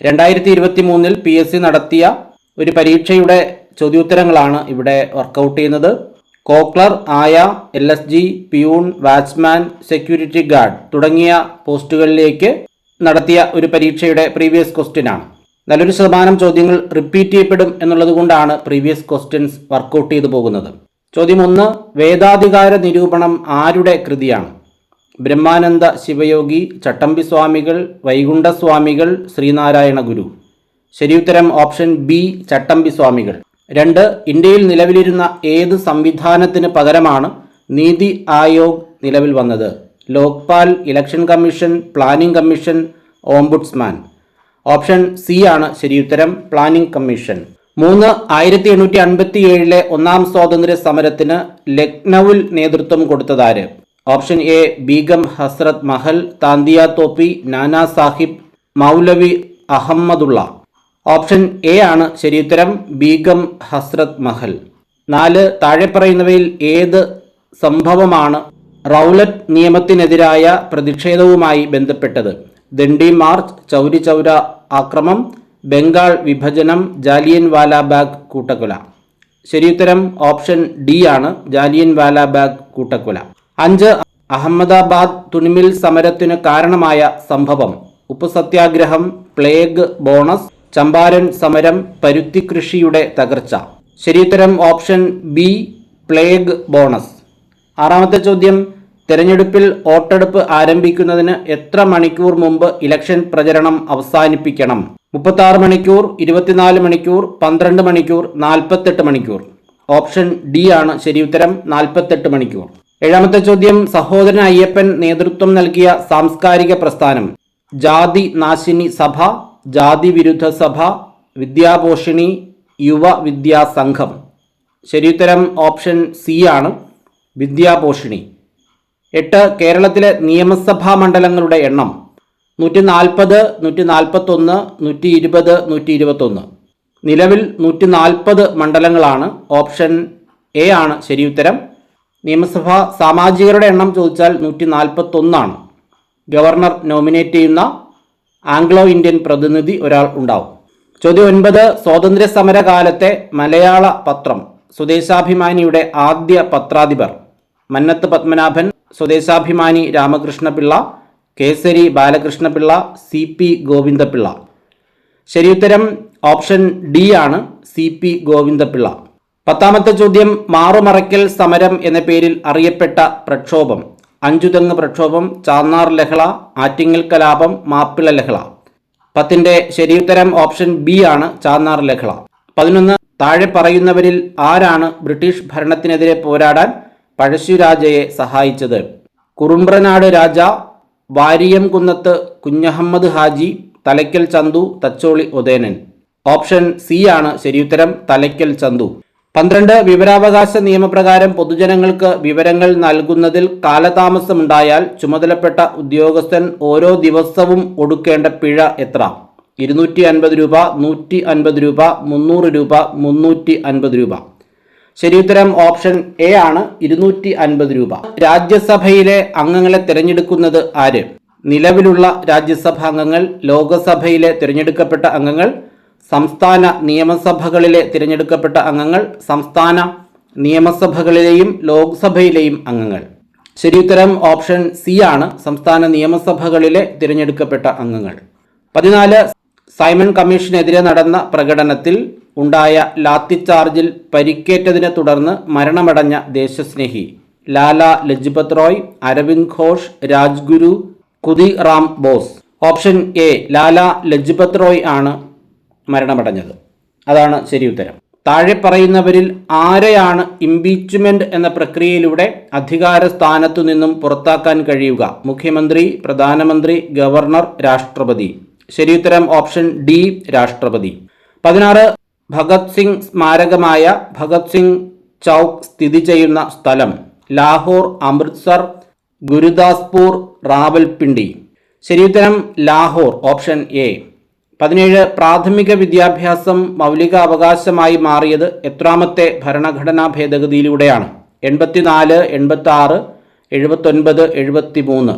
രണ്ടായിരത്തി ഇരുപത്തി മൂന്നിൽ പി എസ് സി നടത്തിയ ഒരു പരീക്ഷയുടെ ചോദ്യോത്തരങ്ങളാണ് ഇവിടെ വർക്കൗട്ട് ചെയ്യുന്നത്. കോക്ലർ ആയ L S G peon watchman security guard തുടങ്ങിയ പോസ്റ്റുകളിലേക്ക് നടത്തിയ ഒരു പരീക്ഷയുടെ പ്രീവിയസ് ക്വസ്റ്റ്യനാണ് നല്ലൊരു ശതമാനം ചോദ്യങ്ങൾ റിപ്പീറ്റ് ചെയ്യപ്പെടും എന്നുള്ളത് കൊണ്ടാണ് പ്രീവിയസ് ക്വസ്റ്റ്യൻസ് വർക്കൗട്ട് ചെയ്തു പോകുന്നത്. ചോദ്യം ഒന്ന് വേദാധികാര നിരൂപണം ആരുടെ കൃതിയാണ്? ബ്രഹ്മാനന്ദ ശിവയോഗി ചട്ടമ്പി സ്വാമികൾ വൈകുണ്ഠസ്വാമികൾ ശ്രീനാരായണ ഗുരു. ശരിയുത്തരം ഓപ്ഷൻ ബി ചട്ടമ്പി സ്വാമികൾ. രണ്ട് ഇന്ത്യയിൽ നിലവിലിരുന്ന ഏത് സംവിധാനത്തിന് പകരമാണ് നീതി ആയോഗ് നിലവിൽ വന്നത്? Lokpal election commission planning commission ombudsman. Option C ആണ് ശരിയുത്തരം പ്ലാനിംഗ് കമ്മീഷൻ. മൂന്ന് ആയിരത്തി എണ്ണൂറ്റി അൻപത്തി ഏഴിലെ ഒന്നാം സ്വാതന്ത്ര്യ സമരത്തിന് ലക്നൌവിൽ നേതൃത്വം കൊടുത്തതാര് option A Begum Hazrat Mahal Tantia Tope Nana Sahib Maulavi Ahmadullah. Option A ആണ് ശരിയുത്തരം ബീഗം ഹസ്രത് മഹൽ. നാല് താഴെ പറയുന്നവയിൽ ഏത് സംഭവമാണ് റൗലറ്റ് നിയമത്തിനെതിരായ പ്രതിഷേധവുമായി ബന്ധപ്പെട്ടത്? ദണ്ഡി മാർച്ച് ചൗരി ചൗര ആക്രമം ബംഗാൾ വിഭജനം ജാലിയൻ വാലാബാഗ് കൂട്ടക്കൊല. ശരിയുത്തരം ഓപ്ഷൻ ഡി ആണ് ജാലിയൻ വാലാബാഗ് കൂട്ടക്കൊല. അഞ്ച് അഹമ്മദാബാദ് തുണിമിൽ സമരത്തിന് കാരണമായ സംഭവം. ഉപ്പുസത്യാഗ്രഹം പ്ലേഗ് ബോണസ് ചമ്പാരൻ സമരം പരുത്തി കൃഷിയുടെ തകർച്ച. ശരിയുത്തരം ഓപ്ഷൻ ബി പ്ലേഗ് ബോണസ്. ആറാമത്തെ ചോദ്യം തെരഞ്ഞെടുപ്പിൽ വോട്ടെടുപ്പ് ആരംഭിക്കുന്നതിന് എത്ര മണിക്കൂർ മുമ്പ് ഇലക്ഷൻ പ്രചരണം അവസാനിപ്പിക്കണം? മുപ്പത്തി മണിക്കൂർ ഇരുപത്തിനാല് മണിക്കൂർ പന്ത്രണ്ട് മണിക്കൂർ നാൽപ്പത്തെട്ട് മണിക്കൂർ. ഓപ്ഷൻ ഡി ആണ് ശരിയുത്തരം നാൽപ്പത്തെട്ട് മണിക്കൂർ. ഏഴാമത്തെ ചോദ്യം സഹോദരൻ അയ്യപ്പൻ നേതൃത്വം നൽകിയ സാംസ്കാരിക പ്രസ്ഥാനം. ജാതി നാശിനി സഭ ജാതി വിരുദ്ധ സഭ വിദ്യാപോഷിണി യുവ വിദ്യാ സംഘം. ശരിയുത്തരം ഓപ്ഷൻ സി ആണ് വിദ്യാപോഷിണി. എട്ട് കേരളത്തിലെ നിയമസഭാ മണ്ഡലങ്ങളുടെ എണ്ണം. നൂറ്റി നാൽപ്പത് നൂറ്റി നാൽപ്പത്തൊന്ന് നൂറ്റി ഇരുപത് നൂറ്റി ഇരുപത്തൊന്ന് നിലവിൽ നൂറ്റി നാൽപ്പത് മണ്ഡലങ്ങളാണ്. ഓപ്ഷൻ എ ആണ് ശരിയുത്തരം നിയമസഭാ സാമാജികരുടെ എണ്ണം ചോദിച്ചാൽ നൂറ്റി നാൽപ്പത്തൊന്നാണ് ഗവർണർ നോമിനേറ്റ് ചെയ്യുന്ന ആംഗ്ലോ ഇന്ത്യൻ പ്രതിനിധി ഒരാൾ ഉണ്ടാവും. ചോദ്യം ഒൻപത് സ്വാതന്ത്ര്യ സമര കാലത്തെ മലയാള പത്രം സ്വദേശാഭിമാനിയുടെ ആദ്യ പത്രാധിപർ മന്നത്ത് പത്മനാഭൻ സ്വദേശാഭിമാനി രാമകൃഷ്ണപിള്ള കേസരി ബാലകൃഷ്ണപിള്ള സി പി ഗോവിന്ദപിള്ള. ശരിയുത്തരം ഓപ്ഷൻ ഡി ആണ് സി പി ഗോവിന്ദപിള്ള. പത്താമത്തെ ചോദ്യം മാറുമറയ്ക്കൽ സമരം എന്ന പേരിൽ അറിയപ്പെട്ട പ്രക്ഷോഭം. അഞ്ചുതെങ്ങ് പ്രക്ഷോഭം ചാന്നാർ ലഹള ആറ്റിങ്ങൽ കലാപം മാപ്പിള ലഹള. പത്തിന്റെ ശരിയുത്തരം ഓപ്ഷൻ ബി ആണ് ചാന്നാർ ലഹള. പതിനൊന്ന് താഴെ പറയുന്നവരിൽ ആരാണ് ബ്രിട്ടീഷ് ഭരണത്തിനെതിരെ പോരാടാൻ പഴശ്ശിരാജയെ സഹായിച്ചത്? കുറുമ്പ്രനാട് രാജ വാരിയംകുന്നത്ത് കുഞ്ഞഹമ്മദ് ഹാജി തലയ്ക്കൽ ചന്തു തച്ചോളി ഉദയനൻ. ഓപ്ഷൻ സി ആണ് ശരിയുത്തരം തലയ്ക്കൽ ചന്തു. പന്ത്രണ്ട് വിവരാവകാശ നിയമപ്രകാരം പൊതുജനങ്ങൾക്ക് വിവരങ്ങൾ നൽകുന്നതിൽ കാലതാമസമുണ്ടായാൽ ചുമതലപ്പെട്ട ഉദ്യോഗസ്ഥൻ ഓരോ ദിവസവും ഒടുക്കേണ്ട പിഴ എത്ര? ഇരുന്നൂറ്റി അൻപത് രൂപ നൂറ്റി അൻപത് രൂപ മുന്നൂറ് രൂപ മുന്നൂറ്റി അൻപത് രൂപ ശരിയുത്തരം ഓപ്ഷൻ എ ആണ്. ഇരുന്നൂറ്റി അൻപത് രൂപ. രാജ്യസഭയിലെ അംഗങ്ങളെ തിരഞ്ഞെടുക്കുന്നത് ആര്? നിലവിലുള്ള രാജ്യസഭാംഗങ്ങൾ ലോകസഭയിലെ തിരഞ്ഞെടുക്കപ്പെട്ട അംഗങ്ങൾ സംസ്ഥാന നിയമസഭകളിലെ തിരഞ്ഞെടുക്കപ്പെട്ട അംഗങ്ങൾ സംസ്ഥാന നിയമസഭകളിലെയും ലോക്സഭയിലെയും അംഗങ്ങൾ. ശരിയുത്തരം ഓപ്ഷൻ സി ആണ്. സംസ്ഥാന നിയമസഭകളിലെ തിരഞ്ഞെടുക്കപ്പെട്ട അംഗങ്ങൾ. പതിനാല് സൈമൺ കമ്മീഷനെതിരെ നടന്ന പ്രകടനത്തിൽ ഉണ്ടായ ലാത്തിച്ചാർജിൽ പരിക്കേറ്റതിനെ തുടർന്ന് മരണമടഞ്ഞ ദേശസ്നേഹി. ലാല ലജ്പത് റോയ് അരവിന്ദ് ഘോഷ് രാജ്ഗുരു കുതി റാം ബോസ്. ഓപ്ഷൻ എ ലാല ലജ്പത് റോയ് ആണ് മരണമടഞ്ഞത്. അതാണ് ശരി ഉത്തരം. താഴെ പറയുന്നവരിൽ ആരെയാണ് ഇംപീച്ച്മെന്റ് എന്ന പ്രക്രിയയിലൂടെ അധികാര സ്ഥാനത്തു നിന്നും പുറത്താക്കാൻ കഴിയുക? മുഖ്യമന്ത്രി പ്രധാനമന്ത്രി ഗവർണർ രാഷ്ട്രപതി. ശരി ഉത്തരം ഓപ്ഷൻ ഡി രാഷ്ട്രപതി. പതിനാറ് ഭഗത് സിംഗ് സ്മാരകമായ ഭഗത് സിംഗ് ചൗക്ക് സ്ഥിതി ചെയ്യുന്ന സ്ഥലം. ലാഹോർ അമൃത്സർ ഗുരുദാസ്പൂർ റാവൽപിണ്ടി. ശരിയുത്തരം ലാഹോർ ഓപ്ഷൻ എ. പതിനേഴ് പ്രാഥമിക വിദ്യാഭ്യാസം മൗലിക അവകാശമായി മാറിയത് എത്രാമത്തെ ഭരണഘടനാ ഭേദഗതിയിലൂടെയാണ്. എൺപത്തിനാല് എൺപത്തി ആറ് എഴുപത്തൊൻപത് എഴുപത്തി മൂന്ന്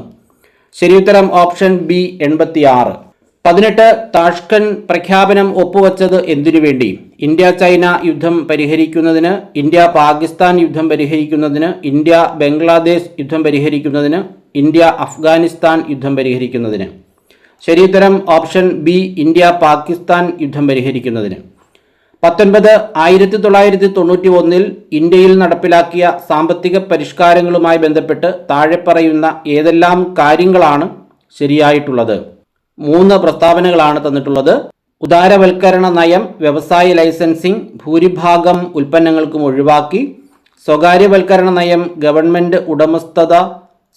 ശരിയുത്തരം ഓപ്ഷൻ ബി എൺപത്തി ആറ് പതിനെട്ട് താഷ്കൻ പ്രഖ്യാപനം ഒപ്പുവച്ചത് എന്തിനു വേണ്ടി? ഇന്ത്യ ചൈന യുദ്ധം പരിഹരിക്കുന്നതിന് ഇന്ത്യ പാകിസ്ഥാൻ യുദ്ധം പരിഹരിക്കുന്നതിന് ഇന്ത്യ ബംഗ്ലാദേശ് യുദ്ധം പരിഹരിക്കുന്നതിന് ഇന്ത്യ അഫ്ഗാനിസ്ഥാൻ യുദ്ധം പരിഹരിക്കുന്നതിന്. ശരിയുത്തരം ഓപ്ഷൻ ബി ഇന്ത്യ പാകിസ്ഥാൻ യുദ്ധം പരിഹരിക്കുന്നതിന്. പത്തൊൻപത് ആയിരത്തി തൊള്ളായിരത്തി തൊണ്ണൂറ്റി ഒന്നിൽ ഇന്ത്യയിൽ നടപ്പിലാക്കിയ സാമ്പത്തിക പരിഷ്കാരങ്ങളുമായി ബന്ധപ്പെട്ട് താഴെ പറയുന്ന ഏതെല്ലാം കാര്യങ്ങളാണ് ശരിയായിട്ടുള്ളത്? മൂന്ന് പ്രസ്താവനകളാണ് തന്നിട്ടുള്ളത്. ഉദാരവൽക്കരണ നയം വ്യവസായ ലൈസൻസിംഗ് ഭൂരിഭാഗം ഉൽപ്പന്നങ്ങൾക്കും ഒഴിവാക്കി. സ്വകാര്യവൽക്കരണ നയം ഗവൺമെന്റ് ഉടമസ്ഥത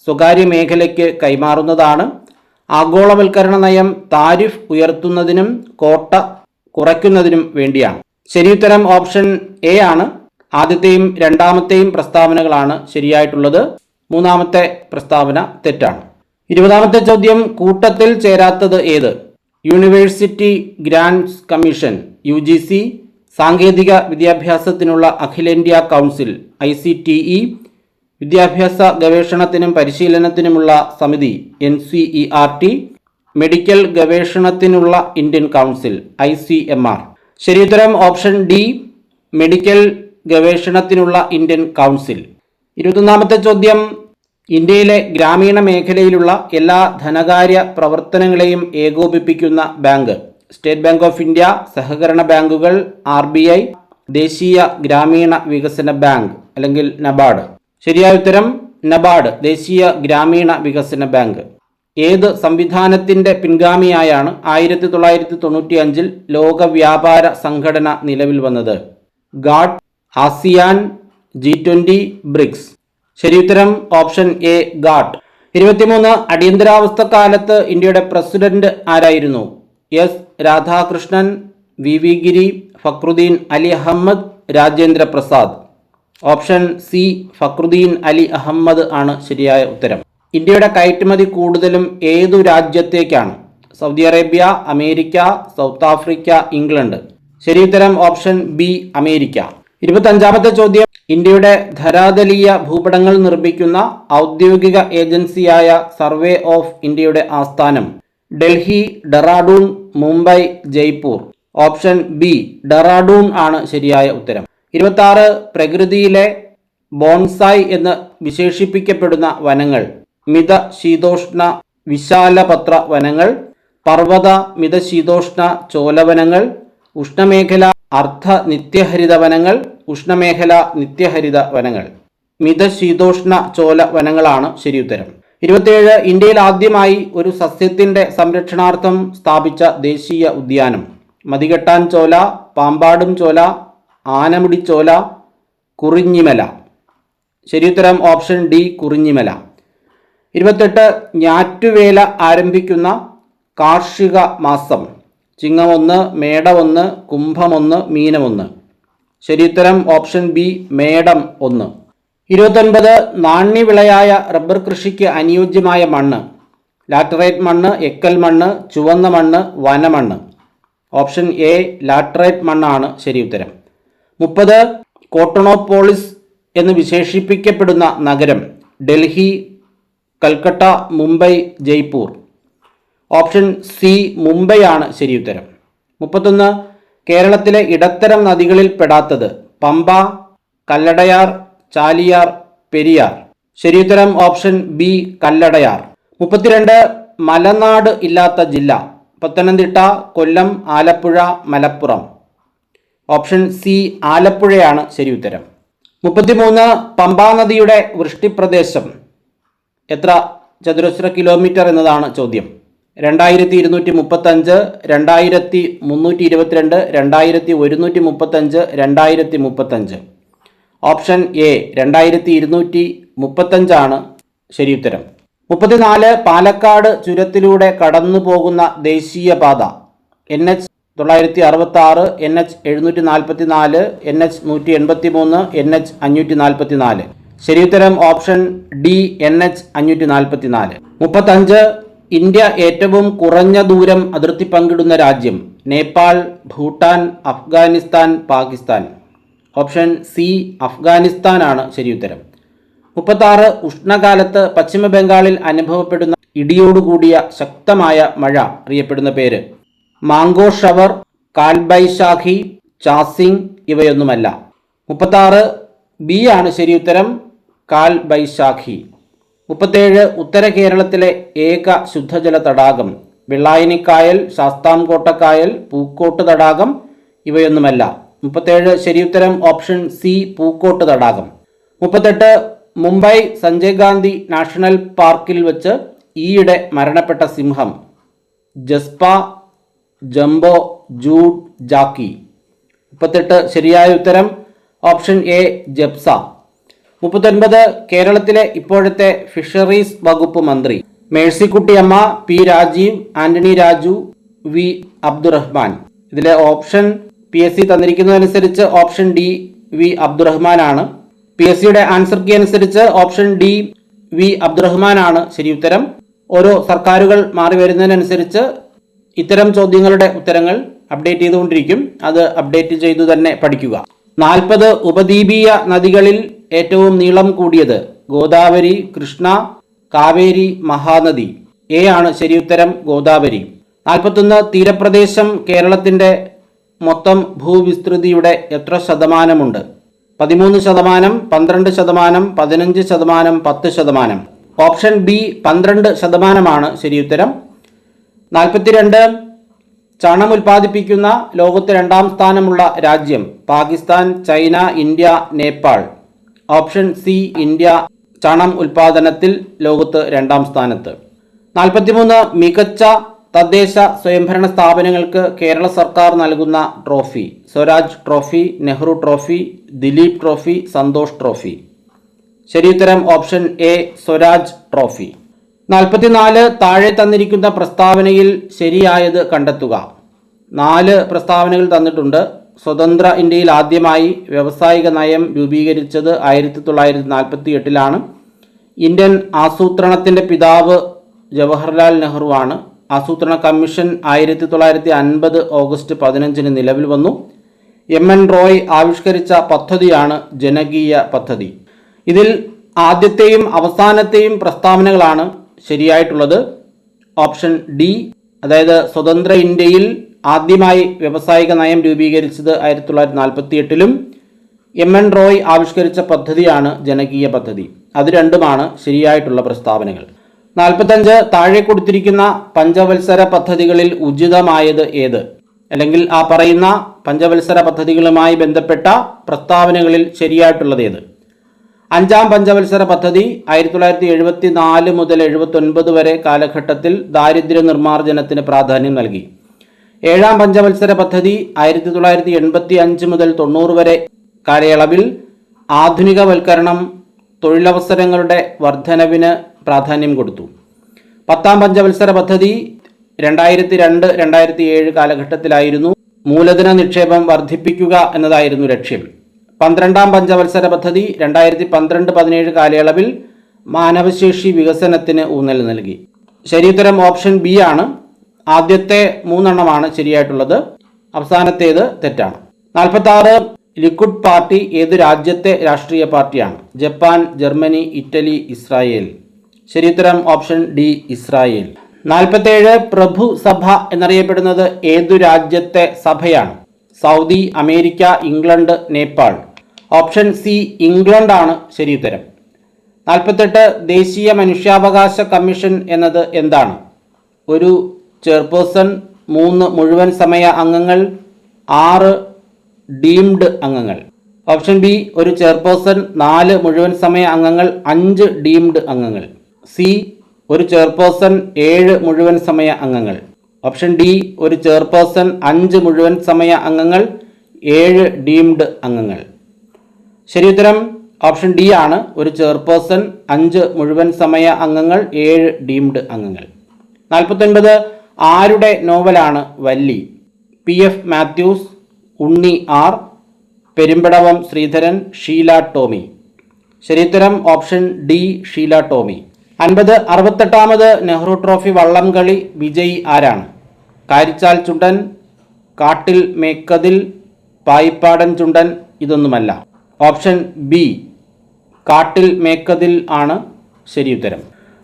സ്വകാര്യ മേഖലയ്ക്ക് കൈമാറുന്നതാണ്. ആഗോളവൽക്കരണ നയം താരിഫ് ഉയർത്തുന്നതിനും കോട്ട കുറയ്ക്കുന്നതിനും വേണ്ടിയാണ്. ശരിയുത്തരം ഓപ്ഷൻ എ ആണ്. ആദ്യത്തെയും രണ്ടാമത്തെയും പ്രസ്താവനകളാണ് ശരിയായിട്ടുള്ളത്. മൂന്നാമത്തെ പ്രസ്താവന തെറ്റാണ്. ഇരുപതാമത്തെ ചോദ്യം കൂട്ടത്തിൽ ചേരാത്തത് ഏത്? University grants commission U G C സാങ്കേതിക വിദ്യാഭ്യാസത്തിനുള്ള അഖിലേന്ത്യാ council I C T E വിദ്യാഭ്യാസ ഗവേഷണത്തിനും പരിശീലനത്തിനുമുള്ള സമിതി N C E R T medical ഗവേഷണത്തിനുള്ള Indian council I C M R. ശരിയുത്തരം ഓപ്ഷൻ ഡി മെഡിക്കൽ ഗവേഷണത്തിനുള്ള ഇന്ത്യൻ കൗൺസിൽ. ഇരുപത്തൊന്നാമത്തെ ചോദ്യം ഇന്ത്യയിലെ ഗ്രാമീണ മേഖലയിലുള്ള എല്ലാ ധനകാര്യ പ്രവർത്തനങ്ങളെയും ഏകോപിപ്പിക്കുന്ന bank. State Bank of India സഹകരണ ബാങ്കുകൾ ആർ ദേശീയ ഗ്രാമീണ വികസന ബാങ്ക് അല്ലെങ്കിൽ നബാർഡ്. ശരിയായ ഉത്തരം നബാർഡ് ദേശീയ ഗ്രാമീണ വികസന ബാങ്ക്. ഏത് സംവിധാനത്തിന്റെ പിൻഗാമിയായാണ് ആയിരത്തി തൊള്ളായിരത്തി തൊണ്ണൂറ്റി അഞ്ചിൽ ലോക വ്യാപാര സംഘടന നിലവിൽ വന്നത്? GATT ASEAN G twenty BRICS. ശരിയുത്തരം ഓപ്ഷൻ എ ഗാഡ് ഇരുപത്തിമൂന്ന് അടിയന്തരാവസ്ഥ കാലത്ത് ഇന്ത്യയുടെ പ്രസിഡന്റ് ആരായിരുന്നു? S. Radhakrishnan V V Giri Fakhruddin Ali Ahmed Rajendra Prasad. Option C Fakhruddin Ali Ahmed ആണ് ശരിയായ ഉത്തരം. ഇന്ത്യയുടെ കയറ്റുമതി കൂടുതലും ഏതു രാജ്യത്തേക്കാണ്? Saudi Arabia America South Africa England. ശരി ഉത്തരം ഓപ്ഷൻ ബി അമേരിക്ക. ഇരുപത്തഞ്ചാമത്തെ ചോദ്യം. ഇന്ത്യയുടെ ധരാതലീയ ഭൂപടങ്ങൾ നിർമ്മിക്കുന്ന ഔദ്യോഗിക ഏജൻസിയായ സർവേ ഓഫ് ഇന്ത്യയുടെ ആസ്ഥാനം ഡൽഹി ഡെറാഡൂൺ മുംബൈ ജയ്പൂർ. ഓപ്ഷൻ ബി ഡെറാഡൂൺ ആണ് ശരിയായ ഉത്തരം. ഇരുപത്തി പ്രകൃതിയിലെ ബോൺസായ് എന്ന് വിശേഷിപ്പിക്കപ്പെടുന്ന വനങ്ങൾ മിത ശീതോഷ്ണ വിശാലപത്ര വനങ്ങൾ പർവത മിതശീതോഷ്ണ ചോലവനങ്ങൾ ഉഷ്ണമേഖല അർദ്ധ നിത്യഹരിത വനങ്ങൾ ഉഷ്ണമേഖല നിത്യഹരിത വനങ്ങൾ. മിതശീതോഷ്ണ ചോല വനങ്ങളാണ് ശരിയുത്തരം. ഇരുപത്തിയേഴ് ഇന്ത്യയിൽ ആദ്യമായി ഒരു സസ്യത്തിന്റെ സംരക്ഷണാർത്ഥം സ്ഥാപിച്ച ദേശീയ ഉദ്യാനം. മതികെട്ടാൻ ചോല പാമ്പാടും ചോല ആനമുടി ചോല കുറിഞ്ഞിമല. ശരിയുത്തരം ഓപ്ഷൻ ഡി കുറിഞ്ഞിമല. ഇരുപത്തെട്ട് ഞാറ്റുവേല ആരംഭിക്കുന്ന കാർഷിക മാസം. ചിങ്ങം ഒന്ന് മേട ചിങ്ങമൊന്ന് മേടമൊന്ന് കുംഭമൊന്ന് മീനമൊന്ന്. ശരിയുത്തരം ഓപ്ഷൻ ബി മേടം ഒന്ന്. ഇരുപത്തൊൻപത് നാണ്യവിളയായ റബ്ബർ കൃഷിക്ക് അനുയോജ്യമായ മണ്ണ്. ലാറ്ററൈറ്റ് മണ്ണ് എക്കൽ മണ്ണ് ചുവന്ന മണ്ണ് വനമണ്ണ്. ഓപ്ഷൻ എ ലാറ്ററൈറ്റ് മണ്ണാണ് ശരിയുത്തരം. മുപ്പത് കോട്ടണോപോളിസ് എന്ന് വിശേഷിപ്പിക്കപ്പെടുന്ന നഗരം ഡൽഹി കൽക്കട്ട മുംബൈ ജയ്പൂർ. ഓപ്ഷൻ സി മുംബൈ ആണ് ശരിയുത്തരം. മുപ്പത്തൊന്ന് കേരളത്തിലെ ഇടത്തരം നദികളിൽ പെടാത്തത് പമ്പ കല്ലടയാർ ചാലിയാർ പെരിയാർ. ശരിയുത്തരം ഓപ്ഷൻ ബി കല്ലടയാർ. മുപ്പത്തിരണ്ട് മലനാട് ഇല്ലാത്ത ജില്ല പത്തനംതിട്ട കൊല്ലം ആലപ്പുഴ മലപ്പുറം. ഓപ്ഷൻ സി ആലപ്പുഴയാണ് ശരി ഉത്തരം. മുപ്പത്തിമൂന്ന് പമ്പാ നദിയുടെ വൃഷ്ടിപ്രദേശം എത്ര ചതുരശ്ര കിലോമീറ്റർ എന്നതാണ് ചോദ്യം. രണ്ടായിരത്തി ഇരുന്നൂറ്റി മുപ്പത്തഞ്ച് രണ്ടായിരത്തി മുന്നൂറ്റി ഇരുപത്തിരണ്ട് രണ്ടായിരത്തി ഒരുന്നൂറ്റി മുപ്പത്തഞ്ച് രണ്ടായിരത്തി മുപ്പത്തഞ്ച് ഓപ്ഷൻ എ രണ്ടായിരത്തി ഇരുന്നൂറ്റി മുപ്പത്തഞ്ചാണ് ശരിയുത്തരം മുപ്പത്തിനാല് പാലക്കാട് ചുരത്തിലൂടെ കടന്നു പോകുന്ന ദേശീയപാത എൻ എച്ച് തൊള്ളായിരത്തി അറുപത്തി ആറ് എൻ എച്ച് എഴുന്നൂറ്റി നാൽപ്പത്തി നാല് എൻ എച്ച് നൂറ്റി എൺപത്തി മൂന്ന് എൻ എച്ച് അഞ്ഞൂറ്റി നാൽപ്പത്തി നാല് ശരിയുത്തരം ഓപ്ഷൻ ഡി എൻ എച്ച് അഞ്ഞൂറ്റി നാൽപ്പത്തി നാല് മുപ്പത്തഞ്ച് ഇന്ത്യ ഏറ്റവും കുറഞ്ഞ ദൂരം അതിർത്തി പങ്കിടുന്ന രാജ്യം നേപ്പാൾ ഭൂട്ടാൻ അഫ്ഗാനിസ്ഥാൻ പാകിസ്ഥാൻ. ഓപ്ഷൻ സി അഫ്ഗാനിസ്ഥാനാണ് ശരിയുത്തരം. മുപ്പത്താറ് ഉഷ്ണകാലത്ത് പശ്ചിമ ബംഗാളിൽ അനുഭവപ്പെടുന്ന ഇടിയോടുകൂടിയ ശക്തമായ മഴ അറിയപ്പെടുന്ന പേര്. മാങ്കോ ഷവർ കാൽബൈശാഖി ചാസിംഗ് ഇവയൊന്നുമല്ല. മുപ്പത്താറ് ബി ആണ് ശരി ഉത്തരം കാൽ ബൈശാഖി മുപ്പത്തേഴ് ഉത്തര കേരളത്തിലെ ഏക ശുദ്ധജല തടാകം വെള്ളായനിക്കായൽ ശാസ്താംകോട്ടക്കായൽ പൂക്കോട്ട് തടാകം ഇവയൊന്നുമല്ല. മുപ്പത്തേഴ് ശരിയുത്തരം ഓപ്ഷൻ സി പൂക്കോട്ട് തടാകം. മുപ്പത്തെട്ട് മുംബൈ സഞ്ജയ് ഗാന്ധി നാഷണൽ പാർക്കിൽ വെച്ച് ഈയിടെ മരണപ്പെട്ട സിംഹം ജസ്പ ജംബോ ജൂഡ് ജാക്കി. മുപ്പത്തെട്ട് ശരിയായ ഉത്തരം. ഓപ്ഷൻ എ ജപ്സ മുപ്പത്തൊൻപത് കേരളത്തിലെ ഇപ്പോഴത്തെ ഫിഷറീസ് വകുപ്പ് മന്ത്രി. Mercykuttyamma P Rajeev Antony Raju V Abdurahman. ഇതിലെ ഓപ്ഷൻ പി എസ് സി തന്നിരിക്കുന്നതനുസരിച്ച് ഓപ്ഷൻ ഡി വി അബ്ദുറഹ്മാൻ ആണ് പി എസ് സിയുടെ ആൻസർ കീ അനുസരിച്ച് ഓപ്ഷൻ ഡി വി അബ്ദുറഹ്മാൻ ആണ് ശരി ഉത്തരം ഓരോ സർക്കാരുകൾ മാറി വരുന്നതിനനുസരിച്ച് ഇത്തരം ചോദ്യങ്ങളുടെ ഉത്തരങ്ങൾ അപ്ഡേറ്റ് ചെയ്തുകൊണ്ടിരിക്കും. അത് അപ്ഡേറ്റ് ചെയ്തു തന്നെ പഠിക്കുക. നാൽപ്പത് ഉപദ്വീപീയ നദികളിൽ ഏറ്റവും നീളം കൂടിയത് ഗോദാവരി കൃഷ്ണ കാവേരി മഹാനദി. എ ആണ് ശരിയുത്തരം ഗോദാവരി. നാൽപ്പത്തൊന്ന് തീരപ്രദേശം കേരളത്തിന്റെ മൊത്തം ഭൂവിസ്തൃതിയുടെ എത്ര ശതമാനമുണ്ട്? പതിമൂന്ന് ശതമാനം പന്ത്രണ്ട് ശതമാനം പതിനഞ്ച് ശതമാനം പത്ത് ശതമാനം. ഓപ്ഷൻ ബി പന്ത്രണ്ട് ശതമാനമാണ് ശരിയുത്തരം. നാൽപ്പത്തിരണ്ട്. ചണം ഉൽപ്പാദിപ്പിക്കുന്ന ലോകത്ത് രണ്ടാം സ്ഥാനമുള്ള രാജ്യം Pakistan China India Nepal. Option C India. ചണം ഉൽപാദനത്തിൽ ലോകത്ത് രണ്ടാം സ്ഥാനത്ത്. നാൽപ്പത്തിമൂന്ന് മികച്ച തദ്ദേശ സ്വയംഭരണ സ്ഥാപനങ്ങൾക്ക് കേരള സർക്കാർ നൽകുന്ന trophy. Swaraj trophy Nehru trophy Dileep trophy Santosh trophy. ശരിയുത്തരം ഓപ്ഷൻ എ സ്വരാജ് ട്രോഫി. നാൽപ്പത്തിനാല് താഴെ തന്നിരിക്കുന്ന പ്രസ്താവനയിൽ ശരിയായത് കണ്ടെത്തുക. നാല് പ്രസ്താവനകൾ തന്നിട്ടുണ്ട്. സ്വതന്ത്ര ഇന്ത്യയിൽ ആദ്യമായി വ്യവസായിക നയം രൂപീകരിച്ചത് ആയിരത്തി തൊള്ളായിരത്തി നാൽപ്പത്തി എട്ടിലാണ് ഇന്ത്യൻ ആസൂത്രണത്തിന്റെ പിതാവ് ജവഹർലാൽ നെഹ്റുവാണ്. ആസൂത്രണ കമ്മീഷൻ ആയിരത്തി തൊള്ളായിരത്തി അൻപത് ഓഗസ്റ്റ് പതിനഞ്ചിന് നിലവിൽ വന്നു. എം എൻ റോയ് ആവിഷ്കരിച്ച പദ്ധതിയാണ് ജനകീയ പദ്ധതി. ഇതിൽ ആദ്യത്തെയും അവസാനത്തെയും പ്രസ്താവനകളാണ് ശരിയായിട്ടുള്ളത് ഓപ്ഷൻ ഡി. അതായത് സ്വതന്ത്ര ഇന്ത്യയിൽ ആദ്യമായി വ്യവസായിക നയം രൂപീകരിച്ചത് ആയിരത്തി തൊള്ളായിരത്തി നാൽപ്പത്തി എട്ടിലും എം എൻ റോയ് ആവിഷ്കരിച്ച പദ്ധതിയാണ് ജനകീയ പദ്ധതി. അത് രണ്ടുമാണ് ശരിയായിട്ടുള്ള പ്രസ്താവനകൾ. നാൽപ്പത്തഞ്ച് താഴെ കൊടുത്തിരിക്കുന്ന പഞ്ചവത്സര പദ്ധതികളിൽ ഉചിതമായത് ഏത്? അല്ലെങ്കിൽ ആ പറയുന്ന പഞ്ചവത്സര പദ്ധതികളുമായി ബന്ധപ്പെട്ട പ്രസ്താവനകളിൽ ശരിയായിട്ടുള്ളത് ഏത്? അഞ്ചാം പഞ്ചവത്സര പദ്ധതി ആയിരത്തി തൊള്ളായിരത്തി എഴുപത്തി നാല് മുതൽ എഴുപത്തി ഒൻപത് വരെ കാലഘട്ടത്തിൽ ദാരിദ്ര്യ നിർമ്മാർജനത്തിന് പ്രാധാന്യം നൽകി. ഏഴാം പഞ്ചവത്സര പദ്ധതി ആയിരത്തി തൊള്ളായിരത്തി എൺപത്തി അഞ്ച് മുതൽ തൊണ്ണൂറ് വരെ കാലയളവിൽ ആധുനികവൽക്കരണം തൊഴിലവസരങ്ങളുടെ വർധനവിന് പ്രാധാന്യം കൊടുത്തു. പത്താം പഞ്ചവത്സര പദ്ധതി രണ്ടായിരത്തി രണ്ട് രണ്ടായിരത്തി ഏഴ് കാലഘട്ടത്തിലായിരുന്നു മൂലധന നിക്ഷേപം വർദ്ധിപ്പിക്കുക എന്നതായിരുന്നു ലക്ഷ്യം. പന്ത്രണ്ടാം പഞ്ചവത്സര പദ്ധതി രണ്ടായിരത്തി പന്ത്രണ്ട് പതിനേഴ് കാലയളവിൽ മാനവശേഷി വികസനത്തിന് ഊന്നൽ നൽകി. ശരിയുത്തരം ഓപ്ഷൻ ബി ആണ്. ആദ്യത്തെ മൂന്നെണ്ണമാണ് ശരിയായിട്ടുള്ളത്. അവസാനത്തേത് തെറ്റാണ്. നാൽപ്പത്തി ലിക്വിഡ് പാർട്ടി ഏത് രാജ്യത്തെ രാഷ്ട്രീയ പാർട്ടിയാണ്? Japan Germany Italy Israel. ശരിയുത്തരം ഓപ്ഷൻ ഡി ഇസ്രായേൽ. നാൽപ്പത്തേഴ് പ്രഭു സഭ എന്നറിയപ്പെടുന്നത് ഏതു രാജ്യത്തെ സഭയാണ്? Saudi America England Nepal. Option C ഇംഗ്ലണ്ടാണ് ആണ് ഉത്തരം. നാൽപ്പത്തെട്ട് ദേശീയ മനുഷ്യാവകാശ കമ്മീഷൻ എന്നത് എന്താണ്? ഒരു ചെയർപേഴ്സൺ മൂന്ന് മുഴുവൻ സമയ അംഗങ്ങൾ ആറ് ഡീംഡ് അംഗങ്ങൾ. ഓപ്ഷൻ ബി ഒരു ചെയർപേഴ്സൺ നാല് മുഴുവൻ സമയ അംഗങ്ങൾ അഞ്ച് ഡീംഡ് അംഗങ്ങൾ. സി ഒരു ചെയർപേഴ്സൺ ഏഴ് മുഴുവൻ സമയ അംഗങ്ങൾ. ഓപ്ഷൻ ഡി ഒരു ചെയർപേഴ്സൺ അഞ്ച് മുഴുവൻ സമയ അംഗങ്ങൾ ഏഴ് ഡീംഡ് അംഗങ്ങൾ. ശരിയുത്തരം ഓപ്ഷൻ ഡി ആണ്. ഒരു ചെയർപേഴ്സൺ അഞ്ച് മുഴുവൻ സമയ അംഗങ്ങൾ ഏഴ് ഡീംഡ് അംഗങ്ങൾ. നാൽപ്പത്തൊൻപത് ആരുടെ നോവലാണ് Valli? P F Mathews Unni R Perumbadavam Sreedharan Sheela Tomy. ശരിയുത്തരം ഓപ്ഷൻ ഡി ഷീല ടോമി. അൻപത് അറുപത്തെട്ടാമത് നെഹ്റു ട്രോഫി വള്ളംകളി വിജയി ആരാണ്? കാരിച്ചാൽ ചുണ്ടൻ കാട്ടിൽ മേക്കതിൽ പായിപ്പാടൻ ചുണ്ടൻ ഇതൊന്നുമല്ല. ഓപ്ഷൻ ബി കാട്ടിൽ മേക്കതിൽ ആണ് ശരിയുത്തരം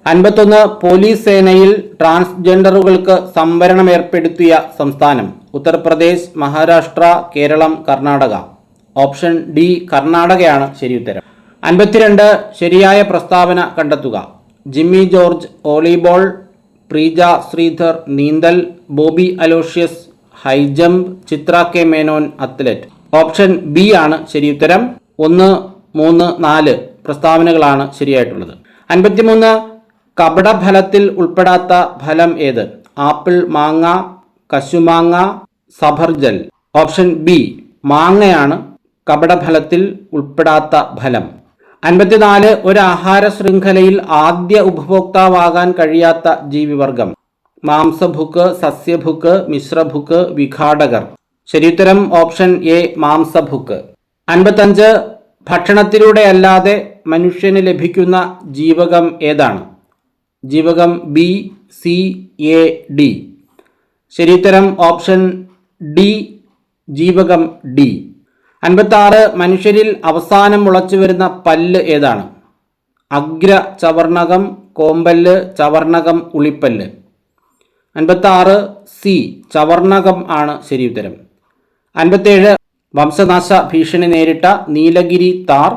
അൻപത്തൊന്ന് പോലീസ് സേനയിൽ ട്രാൻസ്ജെൻഡറുകൾക്ക് സംവരണം ഏർപ്പെടുത്തിയ സംസ്ഥാനം ഉത്തർപ്രദേശ് മഹാരാഷ്ട്ര കേരളം കർണാടക. ഓപ്ഷൻ ഡി കർണാടകയാണ് ശരിയുത്തരം അൻപത്തിരണ്ട് ശരിയായ പ്രസ്താവന കണ്ടെത്തുക. ജിമ്മി ജോർജ് വോളിബോൾ പ്രീജ ശ്രീധർ നീന്തൽ Bobby Aloysius high jump Chitra K Menon athlete. Option B ആണ് ശരിയുത്തരം ഒന്ന് മൂന്ന് നാല് പ്രസ്താവനകളാണ് ശരിയായിട്ടുള്ളത്. അൻപത്തിമൂന്ന് കപടഫലത്തിൽ ഉൾപ്പെടാത്ത ഫലം ഏത്? ആപ്പിൾ മാങ്ങ കശുമാങ്ങ സഫർജൽ ഓപ്ഷൻ ബി മാങ്ങയാണ് കപടഫലത്തിൽ ഉൾപ്പെടാത്ത ഫലം. അൻപത്തിനാല് ഒരു ആഹാര ശൃംഖലയിൽ ആദ്യ ഉപഭോക്താവാകാൻ കഴിയാത്ത ജീവിവർഗം. മാംസഭുക്ക് സസ്യഭുക്ക് മിശ്രഭുക്ക് വിഘാടകർ. ശരിയുത്തരം ഓപ്ഷൻ എ മാംസഭുക്ക്. അൻപത്തഞ്ച് ഭക്ഷണത്തിലൂടെ അല്ലാതെ മനുഷ്യന് ലഭിക്കുന്ന ജീവകം ഏതാണ്? ജീവകം ബി സി എ ഡി. ശരിത്തരം ഓപ്ഷൻ ഡി ജീവകം ഡി. അൻപത്താറ് മനുഷ്യരിൽ അവസാനം മുളച്ചു വരുന്ന പല്ല് ഏതാണ്? അഗ്ര ചവർണകം കോമ്പല്ല് ചവർണകം ഉളിപ്പല്ല്. അൻപത്താറ് സി ചവർണകം ആണ് ശരിയുത്തരം അൻപത്തേഴ് വംശനാശ ഭീഷണി നേരിട്ട Nilgiri Thar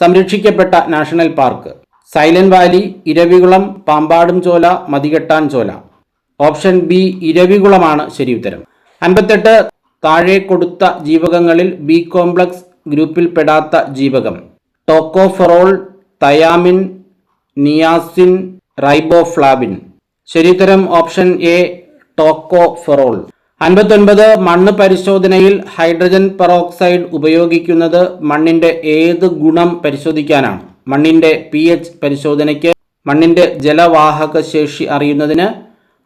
സംരക്ഷിക്കപ്പെട്ട national park. Silent Valley Eravikulam Pambadum Shola Mathikettan Shola. Option B ഇരവികുളമാണ് ശരി ഉത്തരം. അൻപത്തെട്ട് താഴെ കൊടുത്ത ജീവകങ്ങളിൽ ബി കോംപ്ലക്സ് ഗ്രൂപ്പിൽ പെടാത്ത ജീവകം. ടോക്കോഫെറോൾ തയാമിൻ നിയാസിൻ റൈബോഫ്ലാവിൻ ശരിയുത്തരം ഓപ്ഷൻ എ ടോക്കോഫെറോൾ. അൻപത്തൊൻപത് മണ്ണ് പരിശോധനയിൽ ഹൈഡ്രജൻ പെറോക്സൈഡ് ഉപയോഗിക്കുന്നത് മണ്ണിന്റെ ഏത് ഗുണം പരിശോധിക്കാനാണ്? മണ്ണിന്റെ പി എച്ച് പരിശോധനയ്ക്ക് മണ്ണിന്റെ ജലവാഹക ശേഷി അറിയുന്നതിന്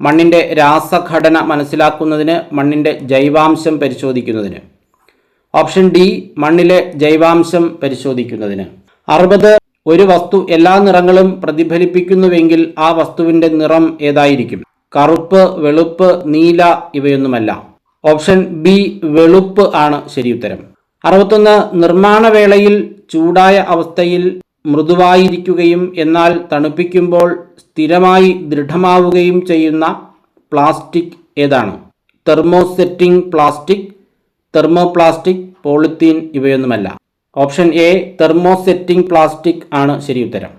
മണ്ണിന്റെ രാസഘടന മനസ്സിലാക്കുന്നതിന് മണ്ണിന്റെ ജൈവാംശം പരിശോധിക്കുന്നതിന്. ഓപ്ഷൻ ഡി മണ്ണിലെ ജൈവാംശം പരിശോധിക്കുന്നതിന്. അറുപത് ഒരു വസ്തു എല്ലാ നിറങ്ങളും പ്രതിഫലിപ്പിക്കുന്നുവെങ്കിൽ ആ വസ്തുവിന്റെ നിറം ഏതായിരിക്കും? കറുപ്പ് വെളുപ്പ് നീല ഇവയൊന്നുമല്ല. ഓപ്ഷൻ ബി വെളുപ്പ് ആണ് ശരിയുത്തരം അറുപത്തൊന്ന് നിർമ്മാണ വേളയിൽ ചൂടായ അവസ്ഥയിൽ മൃദുവായിരിക്കുകയും എന്നാൽ തണുപ്പിക്കുമ്പോൾ സ്ഥിരമായി ദൃഢമാവുകയും ചെയ്യുന്ന പ്ലാസ്റ്റിക് ഏതാണ്? തെർമോസെറ്റിംഗ് പ്ലാസ്റ്റിക് തെർമോപ്ലാസ്റ്റിക് പോളിത്തീൻ ഇവയൊന്നുമല്ല. ഓപ്ഷൻ എ തെർമോസെറ്റിംഗ് പ്ലാസ്റ്റിക് ആണ് ശരിയുത്തരം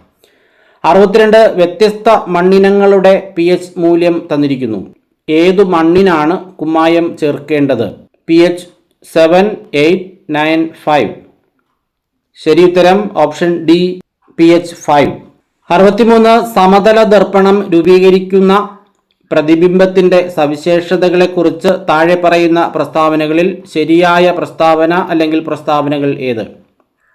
അറുപത്തിരണ്ട് വ്യത്യസ്ത മണ്ണിനങ്ങളുടെ പി എച്ച് മൂല്യം തന്നിരിക്കുന്നു. ഏതു മണ്ണിനാണ് കുമ്മായം ചേർക്കേണ്ടത്? P H seven eight nine five ശരി ഉത്തരം option D P H five അറുപത്തിമൂന്ന് സമതല ദർപ്പണം രൂപീകരിക്കുന്ന പ്രതിബിംബത്തിന്റെ സവിശേഷതകളെക്കുറിച്ച് താഴെ പറയുന്ന പ്രസ്താവനകളിൽ ശരിയായ പ്രസ്താവന അല്ലെങ്കിൽ പ്രസ്താവനകൾ ഏത്?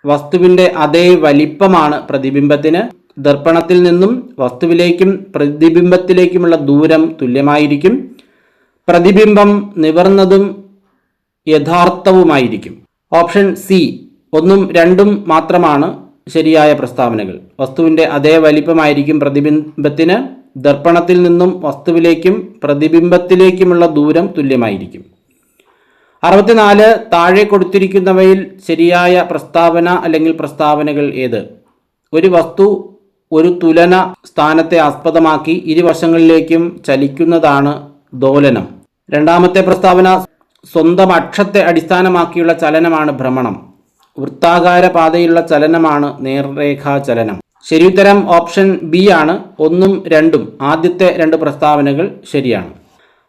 വസ്തുവിന്റെ അതേ വലിപ്പമാണ് പ്രതിബിംബത്തിന്. ദർപ്പണത്തിൽ നിന്നും വസ്തുവിലേക്കും പ്രതിബിംബത്തിലേക്കുമുള്ള ദൂരം തുല്യമായിരിക്കും. പ്രതിബിംബം നിവർന്നതും യഥാർത്ഥവുമായിരിക്കും. ഓപ്ഷൻ സി ഒന്നും രണ്ടും മാത്രമാണ് ശരിയായ പ്രസ്താവനകൾ. വസ്തുവിന്റെ അതേ വലിപ്പമായിരിക്കും പ്രതിബിംബത്തിന്. ദർപ്പണത്തിൽ നിന്നും വസ്തുവിലേക്കും പ്രതിബിംബത്തിലേക്കുമുള്ള ദൂരം തുല്യമായിരിക്കും. അറുപത്തിനാല് താഴെ കൊടുത്തിരിക്കുന്നവയിൽ ശരിയായ പ്രസ്താവന അല്ലെങ്കിൽ പ്രസ്താവനകൾ ഏത്? ഒരു വസ്തു ഒരു തുലന സ്ഥാനത്തെ ആസ്പദമാക്കി ഇരുവശങ്ങളിലേക്കും ചലിക്കുന്നതാണ് ദോലനം. രണ്ടാമത്തെ പ്രസ്താവന സ്വന്തം അക്ഷത്തെ അടിസ്ഥാനമാക്കിയുള്ള ചലനമാണ് ഭ്രമണം. വൃത്താകാര പാതയിലുള്ള ചലനമാണ് നേർരേഖാ ചലനം. ശരിയുത്തരം ഓപ്ഷൻ ബി ആണ്. ഒന്നും രണ്ടും ആദ്യത്തെ രണ്ട് പ്രസ്താവനകൾ ശരിയാണ്.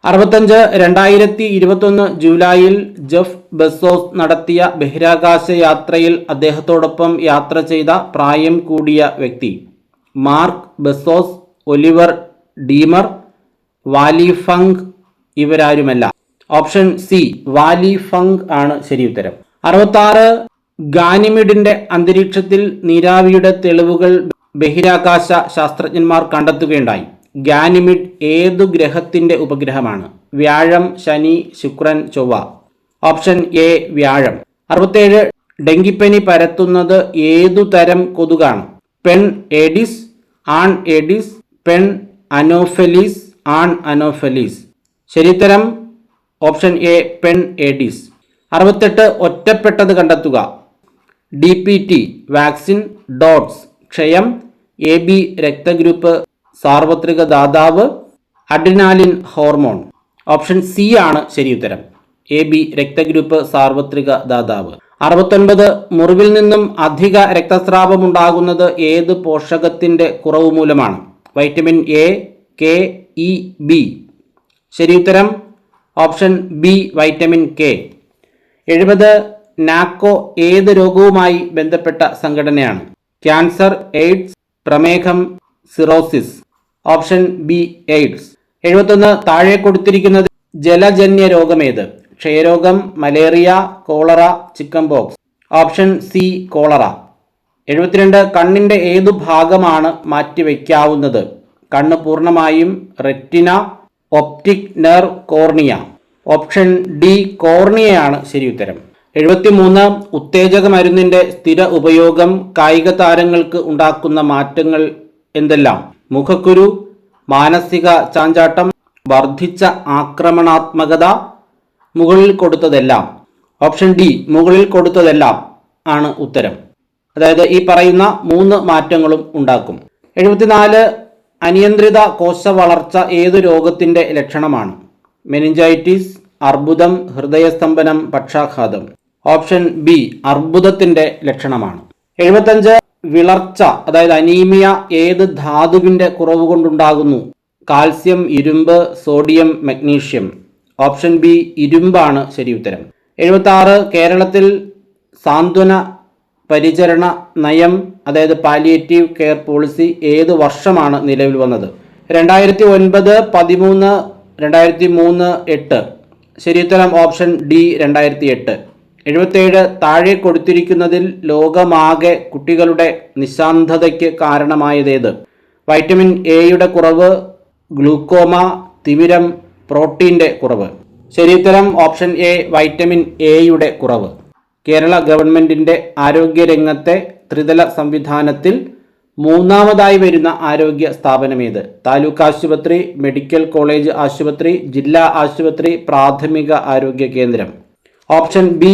അറുപത്തഞ്ച് രണ്ടായിരത്തി ഇരുപത്തൊന്ന് ജൂലൈയിൽ ജെഫ് ബെസോസ് നടത്തിയ ബഹിരാകാശ യാത്രയിൽ അദ്ദേഹത്തോടൊപ്പം യാത്ര ചെയ്ത പ്രായം കൂടിയ വ്യക്തി. Mark Bezos Oliver Daemen Wally Funk ഇവരാരുമല്ല. Option C Wally Funk ആണ് ഉത്തരം. അറുപത്താറ് ഗാനിമിഡിന്റെ അന്തരീക്ഷത്തിൽ നീരാവിയുടെ തെളിവുകൾ ബഹിരാകാശ ശാസ്ത്രജ്ഞന്മാർ കണ്ടെത്തുകയുണ്ടായി. ഗാനിമിഡ് ഏതു ഗ്രഹത്തിന്റെ ഉപഗ്രഹമാണ്? വ്യാഴം ശനി ശുക്രൻ ചൊവ്വ. ഓപ്ഷൻ എ വ്യാഴം. അറുപത്തേഴ് ഡെങ്കിപ്പനി പരത്തുന്നത് ഏതു തരം കൊതുകാണ്? പെൺ എഡിസ് ആൺ എഡിസ് പെൺ അനോഫലീസ് ആൺ അനോഫലീസ്. ശരിത്തരം ഓപ്ഷൻ എ പെൺ എഡിസ്. അറുപത്തെട്ട് ഒറ്റപ്പെട്ടത് കണ്ടെത്തുക. D P T vaccine DOTS ക്ഷയം എ ബി രക്തഗ്രൂപ്പ് സാർവത്രിക ദാതാവ് അഡിനാലിൻ ഹോർമോൺ. ഓപ്ഷൻ സി ആണ് ശരിയുത്തരം. എ ബി രക്തഗ്രൂപ്പ് സാർവത്രിക ദാതാവ്. അറുപത്തൊൻപത് മുറിവിൽ നിന്നും അധിക രക്തസ്രാവമുണ്ടാകുന്നത് ഏത് പോഷകത്തിന്റെ കുറവ് മൂലമാണ് vitamin A K E B. ശരിയുത്തരം ഓപ്ഷൻ ബി വൈറ്റമിൻ കെ. എഴുപത് നാക്കോ ഏത് രോഗവുമായി ബന്ധപ്പെട്ട സംഘടനയാണ്? ക്യാൻസർ എയ്ഡ്സ് പ്രമേഹം സിറോസിസ്. Option B AIDS. എഴുപത്തൊന്ന് താഴെ കൊടുത്തിരിക്കുന്നത് ജലജന്യ രോഗമേത് ക്ഷയരോഗം malaria cholera chickenpox option C cholera. എഴുപത്തിരണ്ട് കണ്ണിന്റെ ഏതു ഭാഗമാണ് മാറ്റിവെക്കാവുന്നത്? കണ്ണ് പൂർണമായും retina optic nerve cornea. Option D കോർണിയയാണ് ശരി ഉത്തരം എഴുപത്തിമൂന്ന് ഉത്തേജക മരുന്നിന്റെ സ്ഥിര ഉപയോഗം കായിക താരങ്ങൾക്ക് ഉണ്ടാക്കുന്ന മാറ്റങ്ങൾ എന്തെല്ലാം? മുഖക്കുരു മാനസിക ചാഞ്ചാട്ടം വർദ്ധിച്ച ആക്രമണാത്മകത മുകളിൽ കൊടുത്തതെല്ലാം. ഓപ്ഷൻ ഡി മുകളിൽ കൊടുത്തതെല്ലാം ആണ് ഉത്തരം. അതായത് ഈ പറയുന്ന മൂന്ന് മാറ്റങ്ങളും ഉണ്ടാക്കും. എഴുപത്തിനാല് അനിയന്ത്രിത കോശ വളർച്ച ഏതു രോഗത്തിന്റെ ലക്ഷണമാണ്? മെനിഞ്ചൈറ്റിസ് അർബുദം ഹൃദയസ്തംഭനം പക്ഷാഘാതം. ഓപ്ഷൻ ബി അർബുദത്തിന്റെ ലക്ഷണമാണ്. എഴുപത്തഞ്ച് വിളർച്ച അതായത് അനീമിയ ഏത് ധാതുവിന്റെ കുറവ് കൊണ്ടുണ്ടാകുന്നു കാൽസ്യം ഇരുമ്പ് സോഡിയം മഗ്നീഷ്യം. ഓപ്ഷൻ ബി ഇരുമ്പാണ് ശരി ഉത്തരം. എഴുപത്തി കേരളത്തിൽ സാന്ത്വന പരിചരണ നയം അതായത് പാലിയേറ്റീവ് കെയർ പോളിസി ഏത് വർഷമാണ് നിലവിൽ വന്നത്? രണ്ടായിരത്തി ഒൻപത് പതിമൂന്ന് രണ്ടായിരത്തി മൂന്ന് എട്ട് ശരിയുത്തരം ഓപ്ഷൻ ഡി രണ്ടായിരത്തി എട്ട് എഴുപത്തേഴ് താഴെ കൊടുത്തിരിക്കുന്നതിൽ ലോകമാകെ കുട്ടികളുടെ നിശാന്തതയ്ക്ക് കാരണമായതേത്? വൈറ്റമിൻ എയുടെ കുറവ് ഗ്ലൂക്കോമ തിമിരം പ്രോട്ടീന്റെ കുറവ്. ശരിയുത്തരം ഓപ്ഷൻ എ വൈറ്റമിൻ എയുടെ കുറവ്. കേരള ഗവൺമെന്റിന്റെ ആരോഗ്യരംഗത്തെ ത്രിതല സംവിധാനത്തിൽ മൂന്നാമതായി വരുന്ന ആരോഗ്യ സ്ഥാപനം സ്ഥാപനമേത് താലൂക്ക് ആശുപത്രി മെഡിക്കൽ കോളേജ് ആശുപത്രി ജില്ലാ ആശുപത്രി പ്രാഥമിക ആരോഗ്യ കേന്ദ്രം. ഓപ്ഷൻ ബി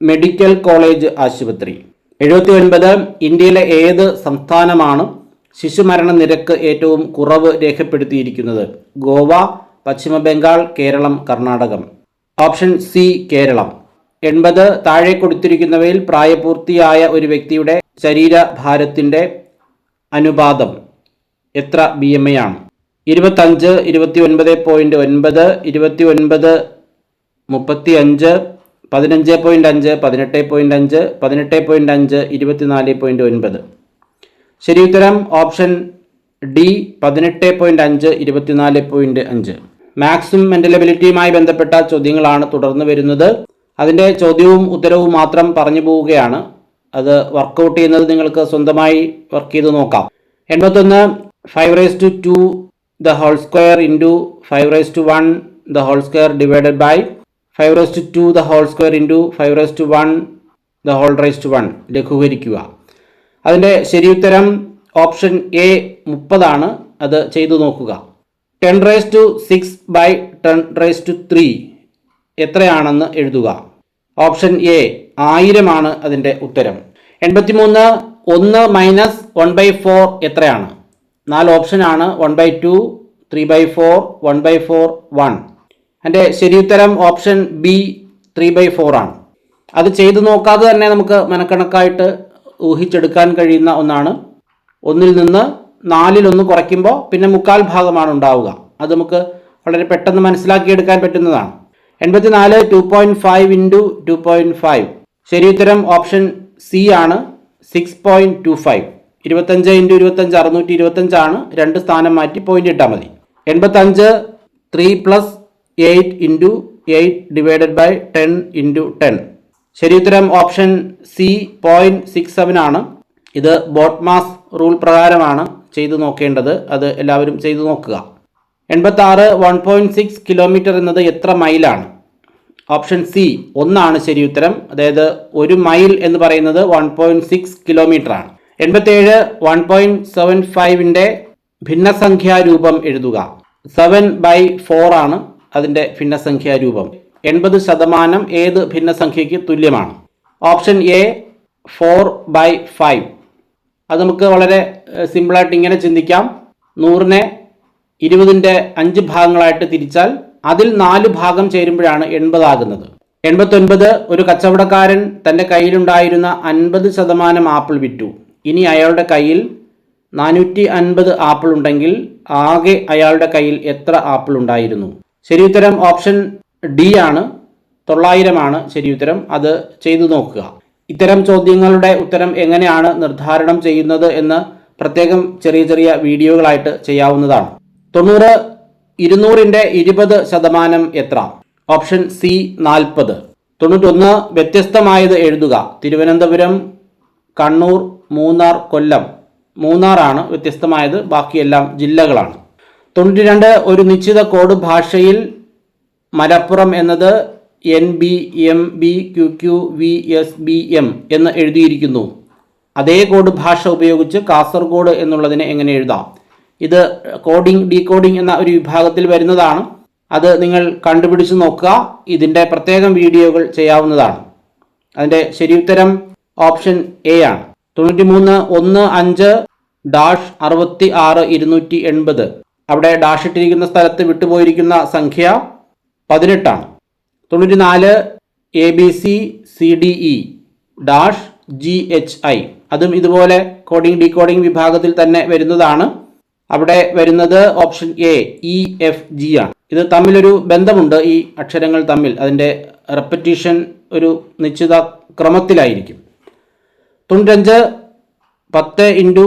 മെഡിക്കൽ കോളേജ് ആശുപത്രി. എഴുപത്തി ഒൻപത് ഇന്ത്യയിലെ ഏത് സംസ്ഥാനമാണ് ശിശുമരണ നിരക്ക് ഏറ്റവും കുറവ് രേഖപ്പെടുത്തിയിരിക്കുന്നത്? ഗോവ പശ്ചിമ ബംഗാൾ കേരളം കർണാടകം. Option C Keralam. എൺപത് താഴെ കൊടുത്തിരിക്കുന്നവയിൽ പ്രായപൂർത്തിയായ ഒരു വ്യക്തിയുടെ ശരീരഭാരത്തിന്റെ അനുപാതം എത്ര ബി എം ഐ ആണ്? ഇരുപത്തഞ്ച് ഇരുപത്തി ഒൻപത് പോയിന്റ് ഒൻപത് ഇരുപത്തി ഒൻപത് മുപ്പത്തി അഞ്ച് പതിനഞ്ച് പോയിന്റ് അഞ്ച് പതിനെട്ട് പോയിന്റ് അഞ്ച് പതിനെട്ട് പോയിന്റ് അഞ്ച് ഇരുപത്തിനാല് പോയിന്റ് ഒൻപത്. ശരിയുത്തരം ഓപ്ഷൻ ഡി പതിനെട്ട് പോയിന്റ് അഞ്ച് ഇരുപത്തിനാല് പോയിന്റ് അഞ്ച്. മാക്സും മെന്റൽ ബന്ധപ്പെട്ട ചോദ്യങ്ങളാണ് തുടർന്ന് വരുന്നത്. അതിന്റെ ചോദ്യവും ഉത്തരവും മാത്രം പറഞ്ഞു പോവുകയാണ്. അത് വർക്കൗട്ട് ചെയ്യുന്നത് നിങ്ങൾക്ക് സ്വന്തമായി വർക്ക് ചെയ്ത് നോക്കാം. എൺപത്തൊന്ന് five raise to two the whole square into five raise to one the whole square divided by five raise to two the whole square into five raise to one the whole raise to one ലഘൂകരിക്കുക. അതിന്റെ ശരിയുത്തരം option A മുപ്പതാണ്. അത് ചെയ്തു നോക്കുക. Ten raise to six by ten raise to three എത്രയാണെന്ന് എഴുതുക. Option A ആയിരമാണ് അതിന്റെ ഉത്തരം. എൺപത്തിമൂന്ന് ഒന്ന് മൈനസ് വൺ ബൈ ഫോർ എത്രയാണ്? നാല് ഓപ്ഷനാണ് one by two three by four one by four one എന്റെ ശരിയുത്തരം option B three by four ആണ്. അത് ചെയ്തു നോക്കാതെ തന്നെ നമുക്ക് മനക്കണക്കായിട്ട് ഊഹിച്ചെടുക്കാൻ കഴിയുന്ന ഒന്നാണ്. ഒന്നിൽ നിന്ന് നാലിലൊന്ന് കുറയ്ക്കുമ്പോൾ പിന്നെ മുക്കാൽ ഭാഗമാണ് ഉണ്ടാവുക. അത് നമുക്ക് വളരെ പെട്ടെന്ന് മനസ്സിലാക്കിയെടുക്കാൻ പറ്റുന്നതാണ്. എൺപത്തിനാല് two point five into two point five ശരി ഉത്തരം ഓപ്ഷൻ സി ആണ് സിക്സ് പോയിന്റ് ടു ഫൈവ് ഇരുപത്തഞ്ച് ഇന്റു ഇരുപത്തഞ്ച് അറുന്നൂറ്റി ഇരുപത്തഞ്ചാണ് രണ്ട് സ്ഥാനം മാറ്റി പോയിന്റ് ഇട്ടാൽ മതി. എൺപത്തഞ്ച് three plus eight into eight divided by ten into ten ശരി ഉത്തരം option C point six seven ആണ്. ഇത് ബോട്ട് മാസ് റൂൾ പ്രകാരമാണ്. ചെയ്തു നോക്കേണ്ടത് അത് എല്ലാവരും ചെയ്തു നോക്കുക. എൺപത്തി ആറ് വൺ പോയിന്റ് സിക്സ് കിലോമീറ്റർ എന്നത് എത്ര മൈലാണ്? ഓപ്ഷൻ സി ഒന്നാണ് ശരി ഉത്തരം. അതായത് ഒരു മൈൽ എന്ന് പറയുന്നത് വൺ പോയിന്റ് സിക്സ് കിലോമീറ്റർ ആണ്. എൺപത്തേഴ് വൺ പോയിന്റ് സെവൻ ഫൈവിന്റെ ഭിന്നസംഖ്യാരൂപം എഴുതുക. സെവൻ ബൈ ഫോർ ആണ് അതിന്റെ ഭിന്നസംഖ്യാരൂപം എൺപത് ശതമാനം ഏത് ഭിന്നസംഖ്യയ്ക്ക് തുല്യമാണ്? Option A four by five അത് നമുക്ക് വളരെ സിമ്പിളായിട്ട് ഇങ്ങനെ ചിന്തിക്കാം. നൂറിനെ ഇരുപതിന്റെ അഞ്ച് ഭാഗങ്ങളായിട്ട് തിരിച്ചാൽ അതിൽ നാല് ഭാഗം ചേരുമ്പോഴാണ് എൺപതാകുന്നത്. എൺപത്തൊൻപത് ഒരു കച്ചവടക്കാരൻ തന്റെ കയ്യിലുണ്ടായിരുന്ന അൻപത് ശതമാനം ആപ്പിൾ വിറ്റു. ഇനി അയാളുടെ കയ്യിൽ നാനൂറ്റി അൻപത് ആപ്പിൾ ഉണ്ടെങ്കിൽ ആകെ അയാളുടെ കയ്യിൽ എത്ര ആപ്പിൾ ഉണ്ടായിരുന്നു? ശരി ഉത്തരം ഓപ്ഷൻ ഡി ആണ്. തൊള്ളായിരമാണ് ശരി ഉത്തരം. അത് ചെയ്തു നോക്കുക. ഇത്തരം ചോദ്യങ്ങളുടെ ഉത്തരം എങ്ങനെയാണ് നിർദ്ധാരണം ചെയ്യുന്നത് എന്ന് പ്രത്യേകം ചെറിയ ചെറിയ വീഡിയോകളായിട്ട് ചെയ്യാവുന്നതാണ്. തൊണ്ണൂറ് ഇരുന്നൂറിന്റെ ഇരുപത് ശതമാനം എത്ര? ഓപ്ഷൻ സി നാൽപ്പത്. തൊണ്ണൂറ്റൊന്ന് വ്യത്യസ്തമായത് എഴുതുക. തിരുവനന്തപുരം കണ്ണൂർ മൂന്നാർ കൊല്ലം. മൂന്നാറാണ് വ്യത്യസ്തമായത്. ബാക്കിയെല്ലാം ജില്ലകളാണ്. തൊണ്ണൂറ്റി രണ്ട് ഒരു നിശ്ചിത കോഡ് ഭാഷയിൽ മലപ്പുറം എന്നത് N B M B Q Q V S B M എന്ന് എഴുതിയിരിക്കുന്നു. അതേ കോഡ് ഭാഷ ഉപയോഗിച്ച് കാസർഗോഡ് എന്നുള്ളതിനെ എങ്ങനെ എഴുതാം? ഇത് കോഡിംഗ് ഡീകോഡിംഗ് എന്ന ഒരു വിഭാഗത്തിൽ വരുന്നതാണ്. അത് നിങ്ങൾ കണ്ടുപിടിച്ച് നോക്കുക. ഇതിന്റെ പ്രത്യേകം വീഡിയോകൾ ചെയ്യാവുന്നതാണ്. അതിന്റെ ശരിയുത്തരം ഓപ്ഷൻ എ ആണ്. തൊണ്ണൂറ്റി മൂന്ന് ഒന്ന് അഞ്ച് ഡാഷ് അറുപത്തി ആറ് ഇരുന്നൂറ്റി എൺപത് അവിടെ ഡാഷ് ഇട്ടിരിക്കുന്ന സ്ഥലത്ത് വിട്ടുപോയിരിക്കുന്ന സംഖ്യ പതിനെട്ടാണ്. തൊണ്ണൂറ്റി നാല് A B C C D E dash G H I അതും ഇതുപോലെ കോഡിംഗ് ഡീകോഡിംഗ് വിഭാഗത്തിൽ തന്നെ വരുന്നതാണ്. അവിടെ വരുന്നത് option A E F G ആണ്. ഇത് തമ്മിലൊരു ബന്ധമുണ്ട് ഈ അക്ഷരങ്ങൾ തമ്മിൽ. അതിന്റെ റെപ്പറ്റീഷൻ ഒരു നിശ്ചിത ക്രമത്തിലായിരിക്കും. തൊണ്ണൂറ്റഞ്ച് പത്ത് ഇന്റു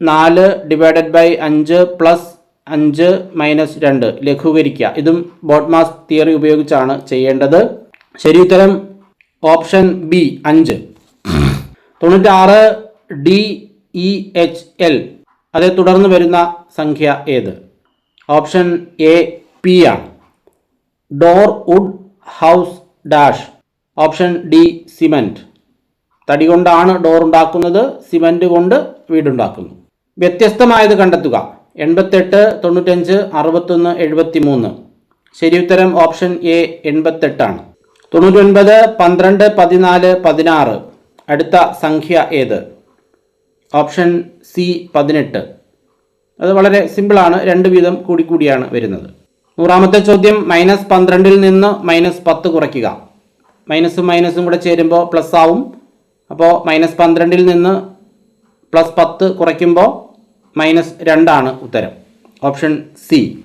നാല് ഡിവൈഡഡ് ബൈ അഞ്ച് പ്ലസ് അഞ്ച് മൈനസ് രണ്ട് ലഘൂകരിക്കുക. ഇതും ബോട്ട്മാസ് തിയറി ഉപയോഗിച്ചാണ് ചെയ്യേണ്ടത്. ശരി ഉത്തരം ഓപ്ഷൻ ബി അഞ്ച്. തൊണ്ണൂറ്റാറ് ഡി ഇ എച്ച് എൽ. അതേ തുടർന്ന് വരുന്ന സംഖ്യ ഏത്? ഓപ്ഷൻ എ പി ആണ്. Door wood house dash. Option D cement തടി കൊണ്ടാണ് ഡോർ ഉണ്ടാക്കുന്നത് സിമന്റ് കൊണ്ട് വീടുണ്ടാക്കുന്നു. വ്യത്യസ്തമായത് കണ്ടെത്തുക. എൺപത്തെട്ട് തൊണ്ണൂറ്റഞ്ച് അറുപത്തൊന്ന് എഴുപത്തി മൂന്ന് ശരിയുത്തരം ഓപ്ഷൻ എ എൺപത്തെട്ടാണ് തൊണ്ണൂറ്റൊൻപത് പന്ത്രണ്ട് പതിനാല് പതിനാറ്. അടുത്ത സംഖ്യ ഏത്? ഓപ്ഷൻ സി പതിനെട്ട്. അത് വളരെ സിമ്പിളാണ് രണ്ട് വീതം കൂടിക്കൂടിയാണ് വരുന്നത്. നൂറാമത്തെ ചോദ്യം മൈനസ് പന്ത്രണ്ടിൽ നിന്ന് മൈനസ് പത്ത് കുറയ്ക്കുക. മൈനസും മൈനസും കൂടെ ചേരുമ്പോൾ പ്ലസ് ആവും. അപ്പോൾ മൈനസ് പന്ത്രണ്ടിൽ നിന്ന് പ്ലസ് പത്ത് കുറയ്ക്കുമ്പോൾ മൈനസ് രണ്ടാണ് ഉത്തരം. Option C